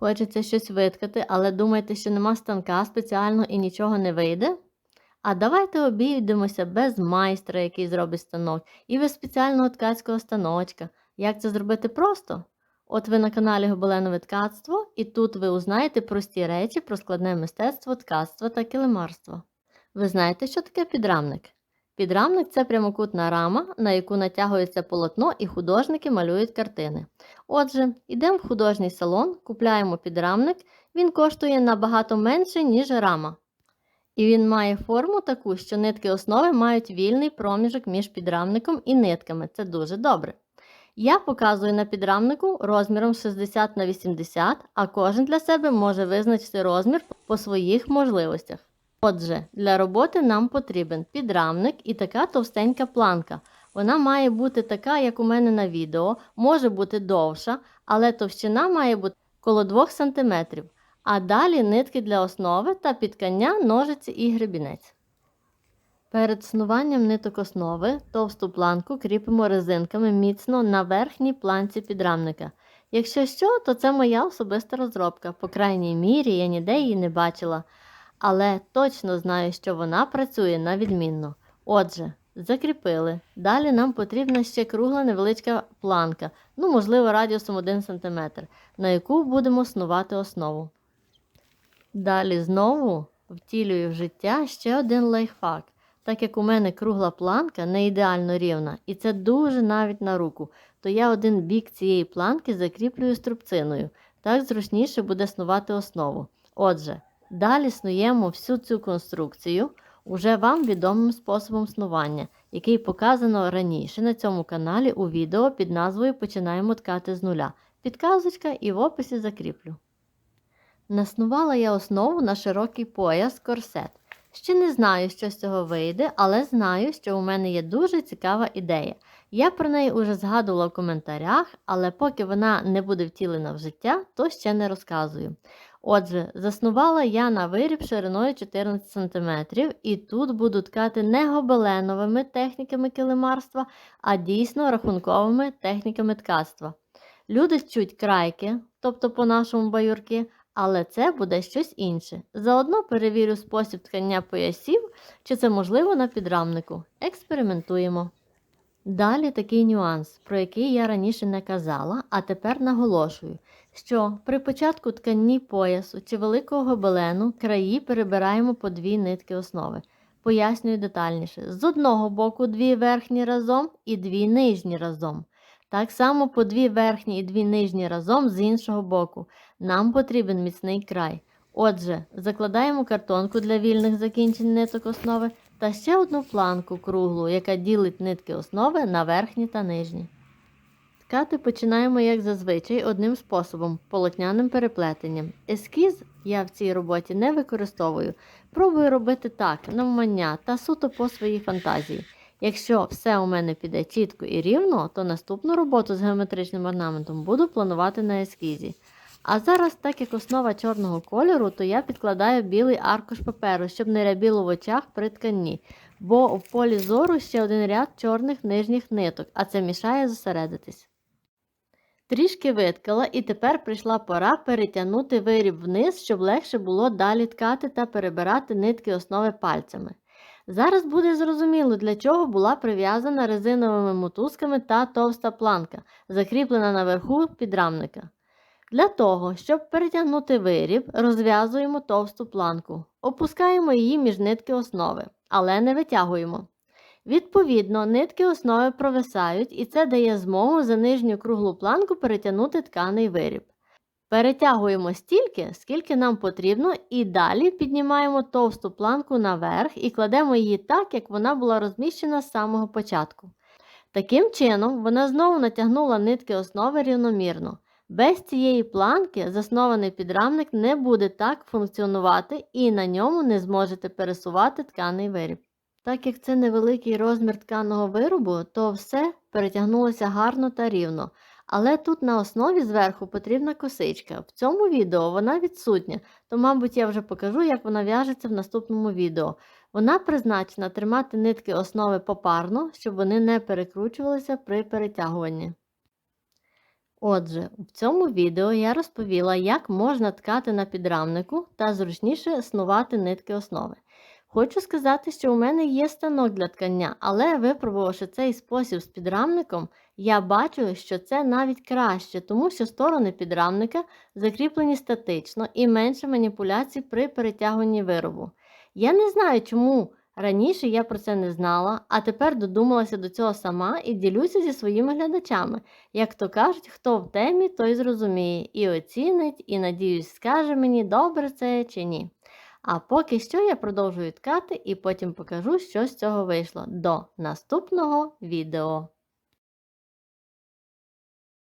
Хочеться щось виткати, але думаєте, що нема станка спеціально і нічого не вийде? А давайте обійдемося без майстра, який зробить станок, і без спеціального ткацького станочка. Як це зробити просто? От ви на каналі Гобеленове ткацтво, і тут ви узнаєте прості речі про складне мистецтво ткацтва та килимарства. Ви знаєте, що таке підрамник? Підрамник це прямокутна рама, на яку натягується полотно і художники малюють картини. Отже, йдемо в художній салон, купляємо підрамник, він коштує набагато менше, ніж рама. І він має форму таку, що нитки основи мають вільний проміжок між підрамником і нитками. Це дуже добре. Я показую на підрамнику розміром 60 на 80, а кожен для себе може визначити розмір по своїх можливостях. Отже, для роботи нам потрібен підрамник і така товстенька планка. Вона має бути така, як у мене на відео, може бути довша, але товщина має бути коло 2 см. А далі нитки для основи та підкання, ножиці і гребінець. Перед снуванням ниток основи товсту планку кріпимо резинками міцно на верхній планці підрамника. Якщо що, то це моя особиста розробка. По крайній мірі я ніде її не бачила, але точно знаю, що вона працює на відмінно. Отже, закріпили. Далі нам потрібна ще кругла невеличка планка, ну, можливо, радіусом 1 см, на яку будемо снувати основу. Далі знову втілюю в життя ще один лайфхак. Так як у мене кругла планка не ідеально рівна, і це дуже навіть на руку, то я один бік цієї планки закріплюю струбциною. Так зручніше буде снувати основу. Отже, далі снуємо всю цю конструкцію уже вам відомим способом снування, який показано раніше на цьому каналі у відео під назвою Починаємо ткати з нуля. Підказочка і в описі закріплю. Наснувала я основу на широкий пояс корсет. Ще не знаю, що з цього вийде, але знаю, що у мене є дуже цікава ідея. Я про неї уже згадувала в коментарях, але поки вона не буде втілена в життя, то ще не розказую. Отже, заснувала я на виріб шириною 14 см, і тут буду ткати не гобеленовими техніками килимарства, а дійсно рахунковими техніками ткацтва. Люди вчуть крайки, тобто по-нашому баюрки, але це буде щось інше. Заодно перевірю спосіб ткання поясів, чи це можливо на підрамнику. Експериментуємо. Далі такий нюанс, про який я раніше не казала, а тепер наголошую, що при початку тканні поясу чи великого гобелену краї перебираємо по дві нитки основи. Пояснюю детальніше: з одного боку дві верхні разом і дві нижні разом. Так само по дві верхні і дві нижні разом з іншого боку. Нам потрібен міцний край. Отже, закладаємо картонку для вільних закінчень ниток основи та ще одну планку круглу, яка ділить нитки основи на верхні та нижні. Ткати починаємо, як зазвичай, одним способом полотняним переплетенням. Ескіз я в цій роботі не використовую. Пробую робити так, навмання та суто по своїй фантазії. Якщо все у мене піде чітко і рівно, то наступну роботу з геометричним орнаментом буду планувати на ескізі. А зараз, так як основа чорного кольору, то я підкладаю білий аркуш паперу, щоб не рябіло в очах при тканні, бо в полі зору ще один ряд чорних нижніх ниток, а це мішає зосередитись. Трішки виткала, і тепер прийшла пора перетягнути виріб вниз, щоб легше було далі ткати та перебирати нитки основи пальцями. Зараз буде зрозуміло, для чого була прив'язана резиновими мотузками та товста планка, закріплена наверху підрамника. Для того, щоб перетягнути виріб, розв'язуємо товсту планку, опускаємо її між нитки основи, але не витягуємо. Відповідно, нитки основи провисають, і це дає змогу за нижню круглу планку перетягнути тканий виріб. Перетягуємо стільки, скільки нам потрібно, і далі піднімаємо товсту планку наверх і кладемо її так, як вона була розміщена з самого початку. Таким чином, вона знову натягнула нитки основи рівномірно. Без цієї планки заснований підрамник не буде так функціонувати і на ньому не зможете пересувати тканий виріб. Так як це невеликий розмір тканого виробу, то все перетягнулося гарно та рівно. Але тут на основі зверху потрібна косичка. В цьому відео вона відсутня, то, мабуть, я вже покажу, як вона в'яжеться в наступному відео. Вона призначена тримати нитки основи попарно, щоб вони не перекручувалися при перетягуванні. Отже, в цьому відео я розповіла, як можна ткати на підрамнику та зручніше снувати нитки основи. Хочу сказати, що у мене є станок для ткання, але випробувавши цей спосіб з підрамником, я бачу, що це навіть краще, тому що сторони підрамника закріплені статично і менше маніпуляцій при перетягуванні виробу. Я не знаю, чому раніше я про це не знала, а тепер додумалася до цього сама і ділюся зі своїми глядачами. Як то кажуть, хто в темі, той зрозуміє і оцінить, і, надіюсь, скаже мені, добре це чи ні. А поки що я продовжую ткати і потім покажу, що з цього вийшло. До наступного відео.